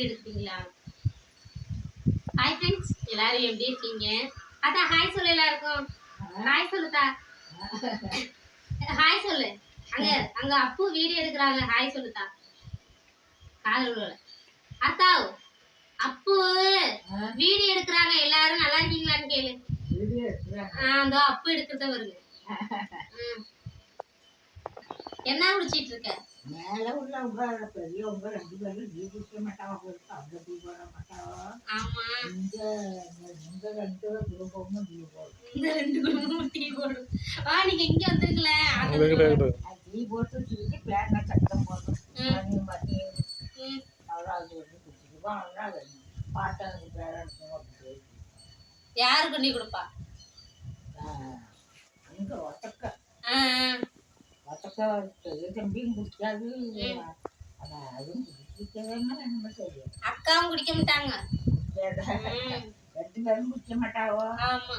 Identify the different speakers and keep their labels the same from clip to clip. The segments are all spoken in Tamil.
Speaker 1: வீடியோ எடுக்கிறீங்களா ஹாய் ஃப்ரெண்ட்ஸ் எல்லாரும் எப்படி இருக்கீங்க? அத்தா ஹாய் சொல்லு எல்லாருக்கும். ஹாய் சொல்லுதா ஹாய் சொல்லு. அங்க அங்க அப்பு வீடியோ எடுக்கிறாங்க. ஹாய் சொல்லுதா காதல். அத்தா அப்பு வீடியோ எடுக்கிறாங்க. எல்லாரும் நல்லா இருக்கீங்களான்னு கேளு. அந்த அப்பு எடுக்கிறத வருங்க. என்ன குடிச்சிட்டு இருக்க?
Speaker 2: மேல உள்ளவங்க பெரியவங்க ரெண்டு பேரும் டீ குடிக்க மாட்டாங்க அவங்க டீ போட மாட்டாங்க.
Speaker 1: ஆமா.
Speaker 2: இந்த இந்த ரெண்டு குடும்பமும் டீ போடும்
Speaker 1: இந்த ரெண்டு குடும்பமும் டீ போடும் ஆ நீங்க இங்க வந்திருக்கல?
Speaker 2: டீ போட்டு திருப்பி பேங்க சட்டம் போடும்
Speaker 1: ம்.
Speaker 2: மணி மணி
Speaker 1: ம்.
Speaker 2: அவ்வளோ அது வந்து குடிச்சிருவோம் அதனால பாட்டாங்க பேரனுக்கும் அப்படி
Speaker 1: யாரு பண்ணி கொடுப்பா?
Speaker 2: அங்கே ஒத்தக்க
Speaker 1: ஆ, ஆ.
Speaker 2: ஒத்தக்க பெரிய தம்பியும் குடிக்காது அதுவும் குடிக்கவே நம்ம தெரியும்
Speaker 1: அக்காவும் குடிக்க மாட்டாங்க.
Speaker 2: ரெண்டு பேரும் குடிக்க மாட்டாவோ
Speaker 1: ஆமா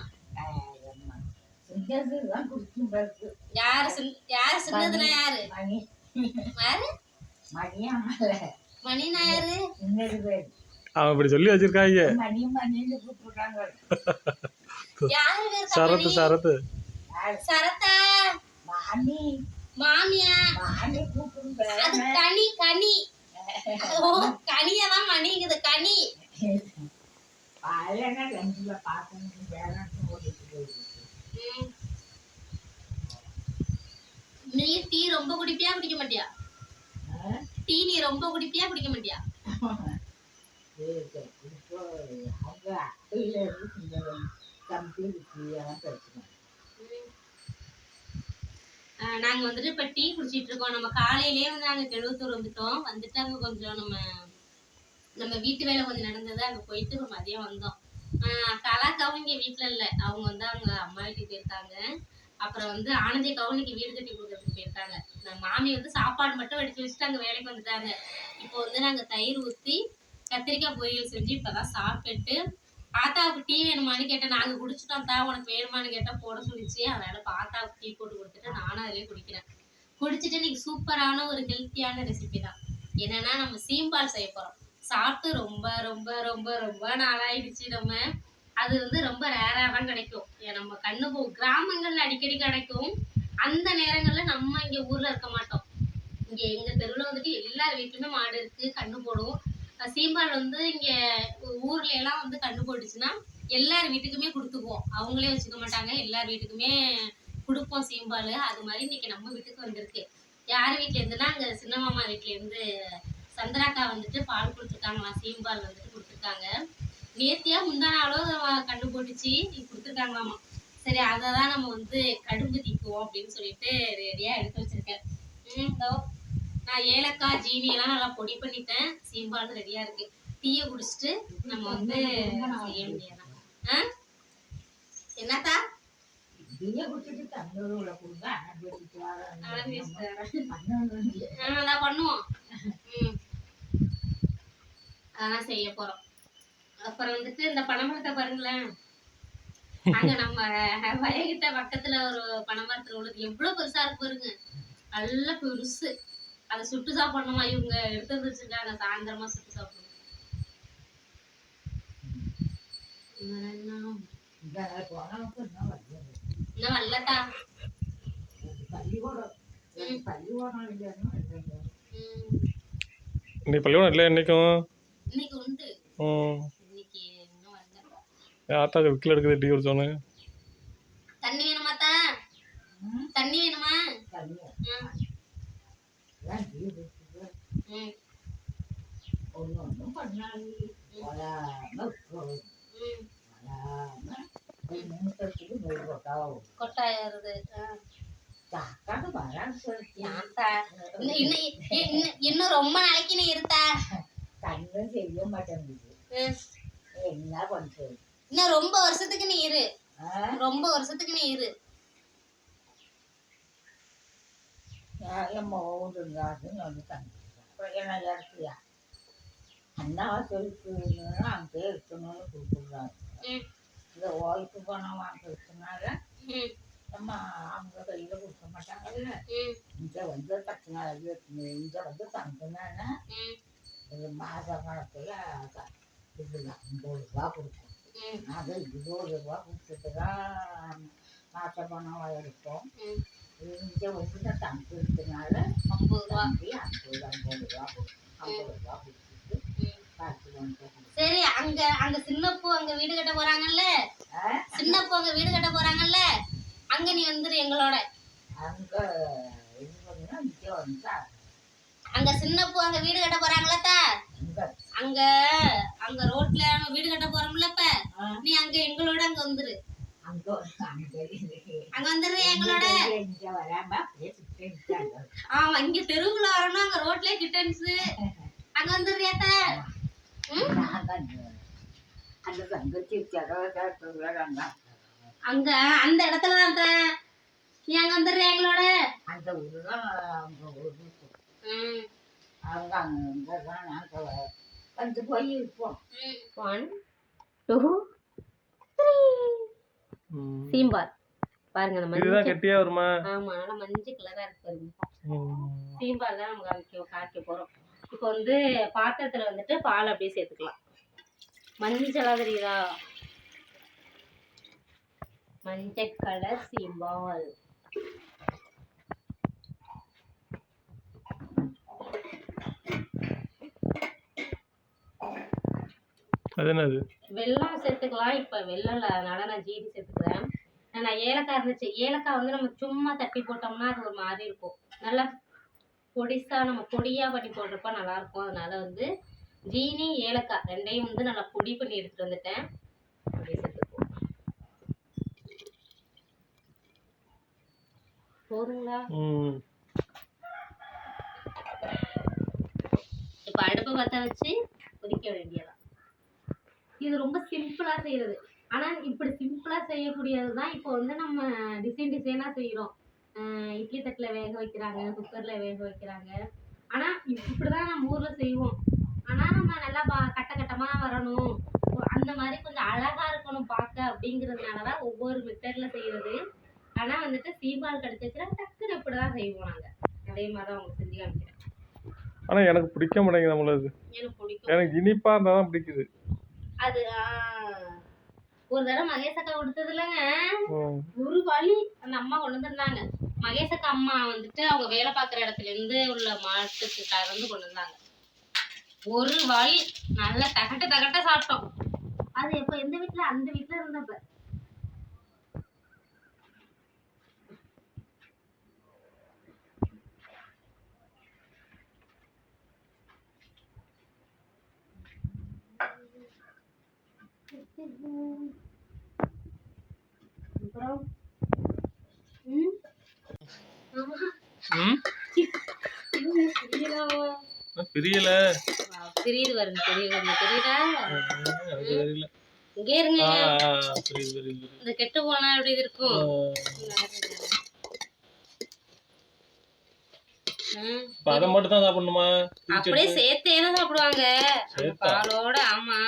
Speaker 2: குடிக்கும் பிறகு
Speaker 1: யாரு யாரு சின்னதுனா யாரு
Speaker 2: மணி
Speaker 1: யாரு
Speaker 2: மணியாமல
Speaker 1: மணினா யாரு
Speaker 2: இன்னொரு பேர்
Speaker 3: அவன் இப்படி சொல்லி வச்சிருக்காங்க
Speaker 2: மணி மணின்னு கூப்பிடுறாங்க
Speaker 3: சரத்து? சரத்து?
Speaker 1: சரத்தா
Speaker 2: மணி
Speaker 1: மாமியா அது கனி கனி. ஓ கனியதான் மணிங்குது கனி. நீ டீ ரொம்ப குடிப்பியா குடிக்க மாட்டியா? டீ நீ ரொம்ப குடிப்பியா குடிக்க மாட்டியா?
Speaker 2: சரி, சரி. இப்போ அவங்க அத்தையில இருந்து கொஞ்சம் தம்பி எல்லாம் பேசுறாங்க
Speaker 1: ஆஹ் நாங்க வந்துட்டு இப்ப டீ குடிச்சிட்டு இருக்கோம். நம்ம காலையிலேயே வந்து நாங்க கெழுவத்தூர் வந்துட்டோம். வந்துட்டு அங்க கொஞ்சம் நம்ம நம்ம வீட்டு வேலை கொஞ்சம் நடந்தது. அங்க போயிட்டு இப்ப மதியம் வந்தோம். கலா கலாக்காவும் இங்க வீட்டுல இல்ல. அவங்க வந்து அவங்க அம்மா வீட்டுக்கு போயிருக்காங்க. அப்புறம் வந்து ஆனந்தி கவுனிக்கு வீடு கட்டி கொடுக்கறதுக்கு போயிருக்காங்க. மாமி வந்து சாப்பாடு மட்டும் வடிச்சு வச்சுட்டு அங்க வேலைக்கு வந்துட்டாங்க. இப்போ வந்து நாங்க தயிர் ஊத்தி கத்திரிக்காய் பொரியல் செஞ்சு இப்பதான் சாப்பிட்டுட்டு ஆத்தாவுக்கு டீ வேணுமான்னு கேட்டேன். நாங்க குடிச்சிட்டோம் தான் உனக்கு வேணுமான்னு கேட்டா போட சொல்லிச்சு. அதனால இப்ப ஆத்தாவுக்கு டீ போட்டு கொடுத்துட்டு நானும் அதிலே குடிக்கிறேன். குடிச்சிட்டு இன்னைக்கு சூப்பரான ஒரு ஹெல்த்தியான ரெசிபி தான். என்னன்னா நம்ம சீம்பால் செய்ய போறோம். சாப்பிட்டு ரொம்ப ரொம்ப ரொம்ப ரொம்ப நாளாயிடுச்சு நம்ம. அது வந்து ரொம்ப ரேராக தான் கிடைக்கும். நம்ம கண்ணு போ கிராமங்கள்ல அடிக்கடி கிடைக்கும். அந்த நேரங்கள்ல நம்ம இங்க ஊர்ல இருக்க மாட்டோம். இங்க எங்க தெருவில் வந்துட்டு எல்லார் வீட்டுமே மாடு இருக்கு கண்ணு போடும். சீம்பால் வந்து இங்க ஊர்ல எல்லாம் வந்து கண்டு போட்டுச்சுன்னா எல்லார் வீட்டுக்குமே கொடுத்துக்குவோம். அவங்களே வச்சுக்க மாட்டாங்க. எல்லார் வீட்டுக்குமே கொடுப்போம் சீம்பால். அது மாதிரி இன்னைக்கு நம்ம வீட்டுக்கு வந்திருக்கு. யார் வீட்ல இருந்துன்னா அங்க சின்ன மாமா வீட்ல இருந்து சந்திராக்கா வந்துட்டு பால் கொடுத்துருக்காங்களாம். சீம்பால் வந்துட்டு கொடுத்துருக்காங்க. நேர்த்தியாக முந்தா நாளோ அவ போட்டுச்சு. நீ கொடுத்துருக்காங்களாமா. சரி அதை தான் நம்ம வந்து கடும்பு தீக்குவோம் அப்படின்னு சொல்லிட்டு ரெடியா எடுத்து வச்சிருக்கேன். ம், இதோ. நான் ஏலக்காய் ஜீனி எல்லாம் நல்லா பொடி பண்ணிட்டேன். சீம்பால் ரெடியா இருக்கு. டீயை குடிச்சிட்டு நம்ம வந்து செய்ய முடியாது ஆ? என்னத்தா? பண்ணுவோம். ம். அதான் செய்ய போறோம். அப்புறம் வந்துட்டு இந்த பனைமரத்தை பாருங்களேன். அங்க நம்ம வயகிட்ட பக்கத்துல ஒரு பனைமரத்துல உள்ளது. எவ்வளவு பெருசா இருக்கு பாருங்க. நல்ல பெருசு. அதை சுட்டு சாப்பிடணுமா? இவங்க எடுத்து வச்சிருக்காங்க. சாயந்தரமா சுட்டு சாப்பிடணும். ம்.
Speaker 3: நீ பள்ளிக்கூடம் இல்லை
Speaker 1: இன்னைக்கு உண்டு.
Speaker 3: ம்
Speaker 1: இன்னைக்கு இன்னும் வரல.
Speaker 3: ஆத்தாக்கு விக்கில் எடுக்குது டீ குடிச்சோன்னு
Speaker 1: தண்ணி வேணுமாத்தா
Speaker 2: ம்.
Speaker 1: தண்ணி வேணுமா?
Speaker 2: தண்ணி
Speaker 1: ம்.
Speaker 2: எல்லாம் டீ குடிச்சிட்டு
Speaker 1: ம்
Speaker 2: ஒன்று ஒன்றும் பண்ணாது வராம வராம ஒரு நிமிஷத்துக்கு நூறு
Speaker 1: கொட்டாயிருது
Speaker 2: தாக்காது
Speaker 1: இன்னும் ரொம்ப நாளைக்கு நீ இருத்தா
Speaker 2: தண்ணியும் செய்ய மாட்டேங்குது. என்ன பண்ணுறது
Speaker 1: இன்னும் ரொம்ப வருஷத்துக்கு நீ இரு ரொம்ப வருஷத்துக்கு நீ இரு
Speaker 2: நியாயம் ஓடுங்காதுன்னு வந்து அப்புறம் என்ன இடத்துலையா அண்ணாவா சொல்லிட்டுன்னா அங்கே இருக்கணும்னு
Speaker 1: ம்.
Speaker 2: இந்த ஓய்க்கு பணம் வாங்கிறதுனால நம்ம அவங்க கையில் கொடுக்க மாட்டாங்கல்ல. இங்கே வந்து பத்து நாள் இங்கே வந்து தங்கினான்னா இது மாத கணக்கில் இதுதான் ஐம்பது ரூபா கொடுக்கும் அது இருபது ரூபா கொடுத்துட்டு தான் மாத பணம் எடுப்போம்
Speaker 1: ம்.
Speaker 2: இங்கே
Speaker 1: ஐம்பது ரூபா
Speaker 2: ஐம்பது ஐம்பது ரூபா ஐம்பது ரூபா
Speaker 1: சரி அங்க அங்க சின்னப்பூ அங்க வீடு கட்ட போறாங்கல்ல? சின்னப்பூ அங்க வீடு கட்ட போறாங்கல்ல? அங்க நீ வந்துரு எங்களோட.
Speaker 2: அங்கே
Speaker 1: அங்க சின்னப்பூ அங்க வீடு கட்ட போறாங்களா
Speaker 2: அங்கே
Speaker 1: அங்க அங்க ரோட்ல வீடு கட்ட போறோம்ல இப்ப நீ அங்க எங்களோட அங்க வந்துரு.
Speaker 2: அங்கே
Speaker 1: வந்துரு எங்களோட ஆமா இங்க தெருவுக்குள்ள வரணும் அங்க ரோட்லயே கிட்டன்ஸ் அங்க வந்துடுறியாத்தா அங்க அந்த இடத்துல தான். நீ அங்க வந்துடுற எங்களோட
Speaker 2: அந்த ஊர் தான் அவங்க ஊர்
Speaker 1: ம்
Speaker 2: அவங்க அங்கே தான் நாங்கள் வந்து போய் இருப்போம்
Speaker 1: ஒன் டூ
Speaker 3: ம்.
Speaker 1: சீம்பார். பாருங்க அந்த
Speaker 3: இதுதான் கெட்டியா வருமா?
Speaker 1: ஆமா நல்லா மஞ்சள் கலரா இருக்கு பாருங்க.
Speaker 3: ம்.
Speaker 1: சீம்பால் தான் நம்ம காமிக்க காய்க்க போறோம். இப்போ வந்து பாத்திரத்துல வந்துட்டு பால் அப்படியே சேர்த்துக்கலாம். மஞ்சளா தெரியுதா? மஞ்சள் கலர் சீம்பால்
Speaker 3: அது என்னது?
Speaker 1: வெல்லம் சேர்த்துக்கலாம். இப்போ வெல்லம் அதனால நான் ஜீனி சேர்த்துக்கிறேன் நான் ஏலக்காய் இருந்துச்சு. ஏலக்காய் வந்து நம்ம சும்மா தட்டி போட்டோம்னா அது ஒரு மாதிரி இருக்கும். நல்லா பொடிசா நம்ம பொடியா பண்ணி போடுறப்ப நல்லா இருக்கும். அதனால வந்து ஜீனி ஏலக்காய் ரெண்டையும் வந்து நல்லா பொடி பண்ணி எடுத்துட்டு வந்துட்டேன். அப்படியே சேர்த்துக்குவோம். போதுங்களா? இப்போ அடுப்பை பற்ற வச்சு கொதிக்க வேண்டியதான் இது ரொம்ப சிம்பிளா செய்யறது. ஆனா இப்படி சிம்பிளா செய்யக்கூடியது தான் இப்போ வந்து நம்ம டிசைன் டிசைனா செய்யறோம் ஆஹ் இட்லி தட்டுல வேக வைக்கிறாங்க குக்கர்ல வேக வைக்கிறாங்க. ஆனா இப்~ இப்படிதான் நம்ம ஊர்ல செய்வோம். ஆனா நம்ம நல்லா பா- கட்ட கட்டமா வரணும். அந்த மாதிரி கொஞ்சம் அழகா இருக்கணும் பார்க்க அப்படிங்கிறதுனாலதான் ஒவ்வொரு மெத்தட்ல செய்யறது. ஆனா வந்துட்டு சீம்பால் கிடைச்சிச்சுன்னா டக்குன்னு இப்படிதான் செய்வோம் நாங்க. அதே மாதிரி தான் அவங்க செஞ்சு காமிக்கிறேன்.
Speaker 3: ஆனா எனக்கு பிடிக்க மாட்டேங்குது நம்மளது.
Speaker 1: எனக்கு பிடிக்கும்.
Speaker 3: எனக்கு தான் பிடிக்குது.
Speaker 1: அது ஒரு தடவை மகேஷ் அக்கா கொடுத்ததுலங்க.
Speaker 3: ம்.
Speaker 1: ஒரு வழி அந்த அம்மா கொண்டு வந்திருந்தாங்க. மகேஷ் அக்கா அம்மா வந்துட்டு அவங்க வேலை பார்க்குற இடத்துல இருந்து உள்ள மாட்டுக்கு கறந்து கொண்டு வந்தாங்க. ஒரு வழி நல்லா தகட்ட தகட்ட சாப்பிட்டோம். அது எப்ப? எந்த வீட்ல? அந்த வீட்ல இருந்தப்ப. அப்புறம் ம் ஆமா
Speaker 3: ம்?
Speaker 1: இது புரியலவோ.
Speaker 3: பிரியல
Speaker 1: வருங்க தெரியுதா? இங்கே இருங்க.
Speaker 3: புரியுது
Speaker 1: இந்த கெட்டு போனா எப்படி இருக்கும்?
Speaker 3: அதை மட்டும் தான் சாப்பிடணுமா
Speaker 1: அப்படியே சேர்த்தே தான் சாப்பிடுவாங்க? பாலோட ஆமா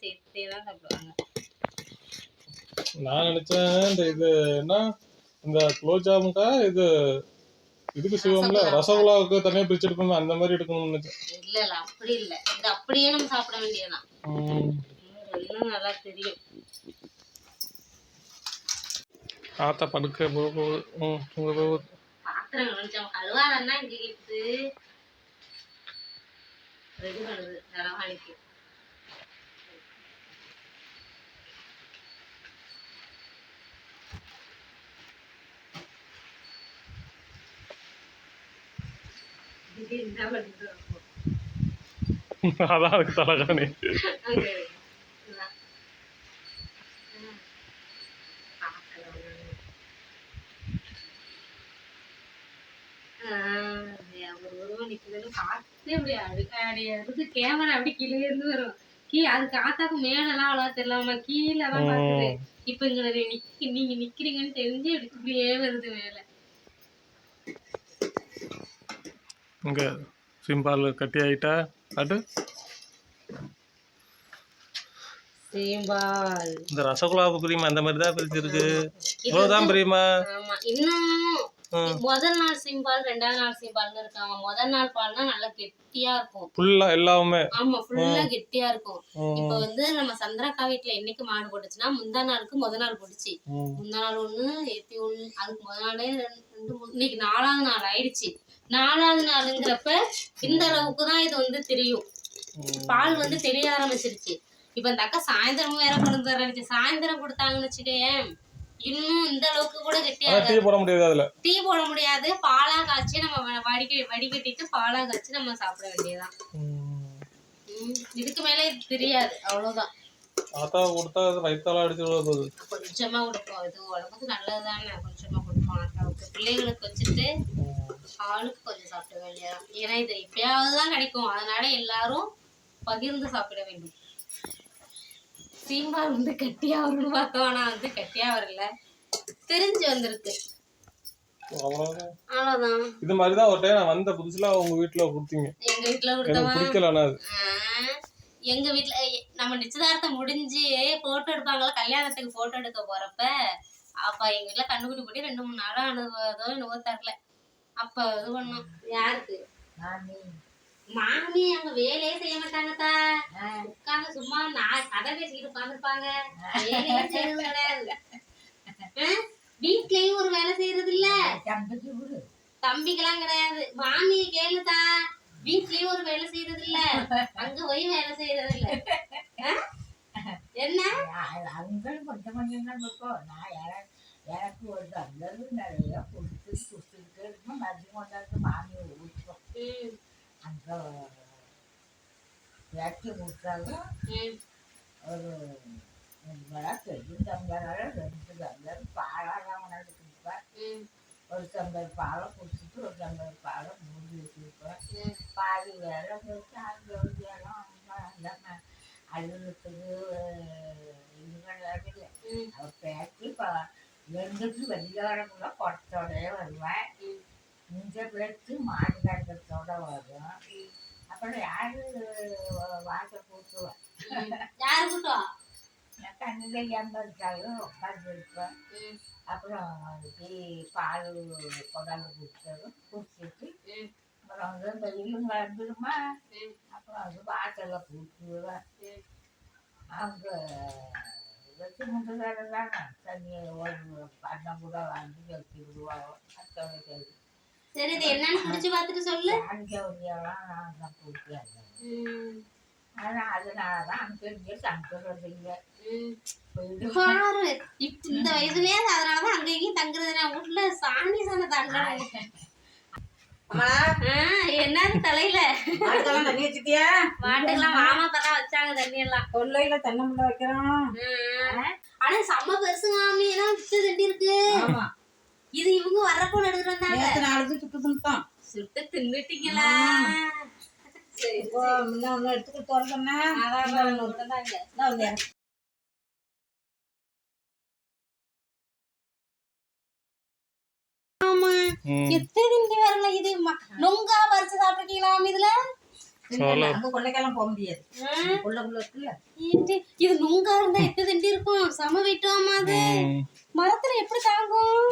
Speaker 1: சேர்த்தே தான் சாப்பிடுவாங்க.
Speaker 3: நான் நினைச்சேன் இந்த இது என்ன? இந்த குலோப் ஜாமுக்கா இது இதுக்கு செய்வோம்ல? ரசகுல்லாவுக்கு தனியா பிரிச்சு எடுக்கணும் அந்த மாதிரி எடுக்கணும்னு நினைச்சேன்.
Speaker 1: இல்ல இல்ல அப்படி இல்ல. இது அப்படியே நம்ம சாப்பிட. இன்னும் நல்லா தெரியும்.
Speaker 3: ஆத்தா படுக்க போக போகுது. ம் தூங்க போகுது.
Speaker 1: பாத்திரம் கொஞ்சம் கழுவாதான் இங்க ரெடி பண்ணுது தலவாணிக்கு திடீர்னு என்ன பண்ணிட்டு இருக்கோம்.
Speaker 3: அதான் அதுக்கு தலைகாணி
Speaker 1: அங்க இருக்கு. இந்தா. ம். பார்க்கலாம். ஆ, அது அவர் உருவம் நிக்குதுன்னு பார்த்தே அப்படி அடு- அப்படி அது கேமரா அப்படி கீழே இருந்து வரும். கீ அது காத்தாக்கு மேலலாம் அவ்வளவா தெரியலாமா கீழே தான் பாக்குது இப்ப இங்க நிக்க நீங்க நிக்கிறீங்கன்னு தெரிஞ்சு இப்படி இப்படியே வருது மேல.
Speaker 3: இங்க சிம்பால் கட்டி ஆயிட்டா? அது இந்த ரசகுல்லாவுக்கு பிரியுமா அந்த மாதிரி தான் பிரிச்சிருக்கு இவ்வளவுதான் பிரியுமா?
Speaker 1: முதல் நாள் சீம்பால் ரெண்டாவது நாள் சீம்பால்னு இருக்காங்க. முதல் நாள் பால்னா நல்லா கெட்டியா இருக்கும்.
Speaker 3: ஃபுல்லா எல்லாமே.
Speaker 1: ஆமா ஃபுல்லா கெட்டியா இருக்கும். இப்ப வந்து நம்ம சந்திராக்கா வீட்டுல என்னைக்கு மாடு போட்டுச்சுன்னா முந்தா நாளுக்கு முத நாள் போட்டுச்சு. முந்தா நாள் ஒண்ணு ஏத்தி ஒண்ணு அதுக்கு முத நாளே ரெண்டு இன்னைக்கு நாலாவது நாள் ஆயிடுச்சு. நாலாவது நாளுங்கிறப்ப இந்த அளவுக்கு தான் இது வந்து தெரியும். பால் வந்து தெரிய ஆரம்பிச்சிருச்சு. இப்ப இந்த அக்கா சாயந்தரமும் வேற கொண்டு ஆரம்பிச்சு சாயந்தரம் கொடுத்தாங்கன்னு வச்சுக்கேன் இன்னும் இந்த அளவுக்கு கூட கெட்டியாக
Speaker 3: டீ போட முடியாது அதுல.
Speaker 1: டீ போட முடியாது. பாலா காய்ச்சி நம்ம வடிக்க வடிகட்டிட்டு பாலா காய்ச்சி நம்ம சாப்பிட.
Speaker 3: ம்,
Speaker 1: இதுக்கு மேல இது தெரியாது. அவ்வளவுதான்.
Speaker 3: ஆத்தா கொடுத்தா அது வயித்தால அடிச்சு விட போகுது
Speaker 1: கொஞ்சமா கொடுப்போம். இது உடம்புக்கு நல்லதுதானே. கொஞ்சமா கொடுப்போம். ஆட்டாவுக்கு பிள்ளைகளுக்கு வச்சுட்டு ஆளுக்கு கொஞ்சம் சாப்பிட வேண்டியதான் ஏன்னா இது எப்பயாவது தான் கிடைக்கும். அதனால எல்லாரும் பகிர்ந்து சாப்பிட வேண்டும். சீம்பால் வந்து கட்டியா வரும்னு பார்த்தோம். ஆனா வந்து கட்டியா வரல. தெரிஞ்சு வந்திருக்கு.
Speaker 3: அவ்வளவுதான். இது மாதிரிதான் ஒரு டைம் நான் வந்த புதுசுல உங்க வீட்டுல கொடுத்தீங்க.
Speaker 1: எங்க வீட்டுல
Speaker 3: எனக்கு
Speaker 1: கொடுத்தவன்
Speaker 3: பிடிக்கல அது.
Speaker 1: எங்க வீட்ல எ- நம்ம நிச்சயதார்த்தம் முடிஞ்சு போட்டோ எடுப்பாங்கல்ல கல்யாணத்துக்கு போட்டோ எடுக்க போறப்ப அப்ப எங்க வீட்ல கண்டுபிடி போட்டு ரெண்டு மூணு நாளா அனுபவதோ என்னவோ தரல அப்ப இது பண்ணோம். யாருக்கு? மாமி. அவங்க வேலையே செய்ய மாட்டாங்கத்தா. உட்கார்ந்து சும்மா நான் கதை பேசிக்கிட்டு உட்காந்துருப்பாங்க வேலையே செய்யறது கிடையாது. வீட்லயும் ஒரு வேலை செய்யறது இல்ல. தம்பிக்கெல்லாம் கிடையாது. மாமி கேளுதா வீட்லயும் ஒரு வேலை செய்யறது இல்ல. அங்க போய் வேலை செய்யறது இல்ல? என்ன?
Speaker 2: அவங்களும் கொஞ்சம் கொஞ்சம் தான் இருக்கும் நான் எனக்கு எனக்கு ஒரு டம்ளர் நிறைய கொடுத்து கொடுத்துட்டு இருக்கும் மருந்து கொண்டாந்து மாமி ஊற்றுவோம்
Speaker 1: ம்,
Speaker 2: அங்கே வேட்டி கொடுத்தாலும்
Speaker 1: ம்,
Speaker 2: ஒரு ரெண்டு மணி பெரிய டம்ளரால ரெண்டு டம்ளர் பாலாக தான் கொண்டாந்து கொடுப்பேன்
Speaker 1: ம்,
Speaker 2: ஒரு டம்ளர் பாலை குடிச்சிட்டு ஒரு டம்ளர் பாலை மூடி வச்சுருப்பேன்
Speaker 1: ம்.
Speaker 2: பாதி வேலை போட்டு அங்கே ஒரு வேலை இல்லாமல் அழுகிறதுக்கு இது பண்ணாது
Speaker 1: ம்,
Speaker 2: அவள் பேச்சு இப்போ ரெண்டுக்கு வெள்ளியாரக்குள்ள குடத்தோடய வருவேன். இந்த பேச்சு மாடு கண்டத்தோட வரும். அப்புறம் யாரு வாசல் கூட்டுவேன்.
Speaker 1: யாரு கூட்டம்
Speaker 2: நான் தண்ணியில் ஏம்பரிச்சாலும் உட்காந்து இருப்பேன்
Speaker 1: ம்,
Speaker 2: அப்புறம் அதுக்கு பால் கொண்டாந்து குடிச்சதும் குடிச்சிட்டு அப்புறம் வந்து இவங்க வந்துடுமா அப்புறம் வந்து வாசலில் கூட்டுவேன். அவங்க வச்சு வேலை தானே தண்ணி ஒரு பண்ணம் கூட வாங்கி வச்சு விடுவாங்க மற்றவங்க
Speaker 1: சரி இது என்னன்னு குடிச்சு பார்த்துட்டு சொல்லு.
Speaker 2: அஞ்சவதியெல்லாம் நான் தான்
Speaker 1: ம்,
Speaker 2: ஆனால் அதனால தான் அங்கே தங்குறது இல்லை
Speaker 1: இந்த வயசுலயே அதனாலதான் அங்க இங்கேயும் தங்குறது நான் வீட்டுல சாணி சாண தங்குறது என்னது தலையில?
Speaker 2: தண்ணி வச்சுட்டியா?
Speaker 1: மாட்டுக்கெல்லாம் மாமா தான் வச்சாங்க தண்ணி எல்லாம்
Speaker 2: கொல்லையில் தென்னம்பிள்ளை வைக்கிறோம்.
Speaker 1: ம். ஆனா செம்ம பெருசு மாமி. ஏன்னா வித்து தண்டி இருக்கு? இது இவங்க வர்றப்போ எடுத்துட்டு வந்தாங்க.
Speaker 2: நேற்று நாளைக்கு சுட்டு தின்ட்டோம்
Speaker 1: சுட்டு தின்னுட்டீங்களா? சரி
Speaker 2: முன்ன ஒன்று எடுத்துக்கிட்டு திறந்தோம்னா
Speaker 1: அதான் எத்தனை திண்டி வரல இது? நொங்கா பறிச்சு சாப்பிட்டுருக்கீங்களா இதுல
Speaker 2: கொள்ளைக்கெல்லாம் போக முடியாது.
Speaker 1: இது நுங்கா இருந்தா எட்டு தண்டி இருக்கும். சம வெயிட்டுவாமா அது. மரத்துல எப்படி தாங்கும்.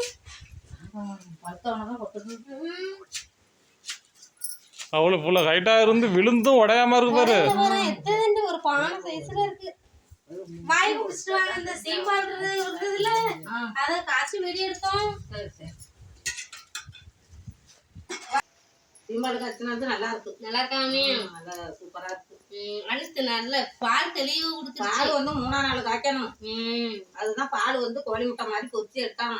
Speaker 3: அவ்வளவு ஹைட்டா இருந்து விழுந்தும் உடையாம இருக்கு பாரு.
Speaker 1: எத்தனை ஒரு பானை சைஸ்ல இருக்கு. வாய் குடிச்சிட்டு வாங்க இந்த சீம்பால் இருந்ததுல அத காய்ச்சி வெளிய எடுத்தோம்.
Speaker 2: சீம்பாடு காய்ச்சினது நல்லா இருக்கும்.
Speaker 1: நல்லா இருக்காமே
Speaker 2: நல்லா சூப்பரா இருக்கும்.
Speaker 1: ம், அடுத்து நல்ல பால் தெளிவு கொடுத்துருச்சு
Speaker 2: பால் வந்து மூணா நாள் காய்க்கணும்.
Speaker 1: ம்.
Speaker 2: அதுதான் பால் வந்து கோழி முட்டை மாதிரி கொதிச்சு எடுத்தாங்க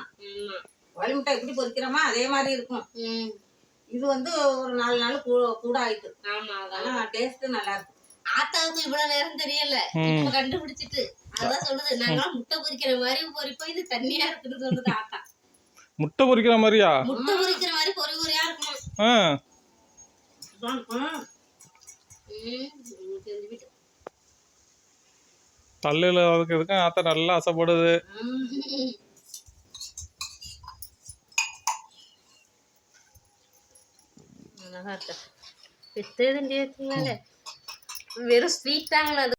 Speaker 2: கோழி முட்டை எப்படி பொரிக்கிறோமோ அதே மாதிரி இருக்கும்.
Speaker 1: ம்.
Speaker 2: இது வந்து ஒரு நாலு நாள் கூட கூட ஆயிட்டு
Speaker 1: ஆமா
Speaker 2: ஆனா டேஸ்ட் நல்லா இருக்கும்
Speaker 1: ஆத்தாவுக்கு இவ்வளவு நேரம் தெரியல. இப்ப கண்டுபிடிச்சிட்டு. அதான் சொல்லுது நாங்க முட்டை பொரிக்கிற மாதிரி பொரிப்போம் இது தண்ணியா இருக்குன்னு சொல்லுது ஆத்தா.
Speaker 3: முட்டை பொரிக்கிற மாதிரியா?
Speaker 1: முட்டை பொரிக்கிற மாதிரி பொறி பொறியா இருக்குமா
Speaker 3: ஆ
Speaker 2: ம்.
Speaker 3: ஆத்த அதுக்கு நல்லா ஆசைப்படுது
Speaker 1: நல்லா வெறும் ஸ்வீட் தாங்களா அது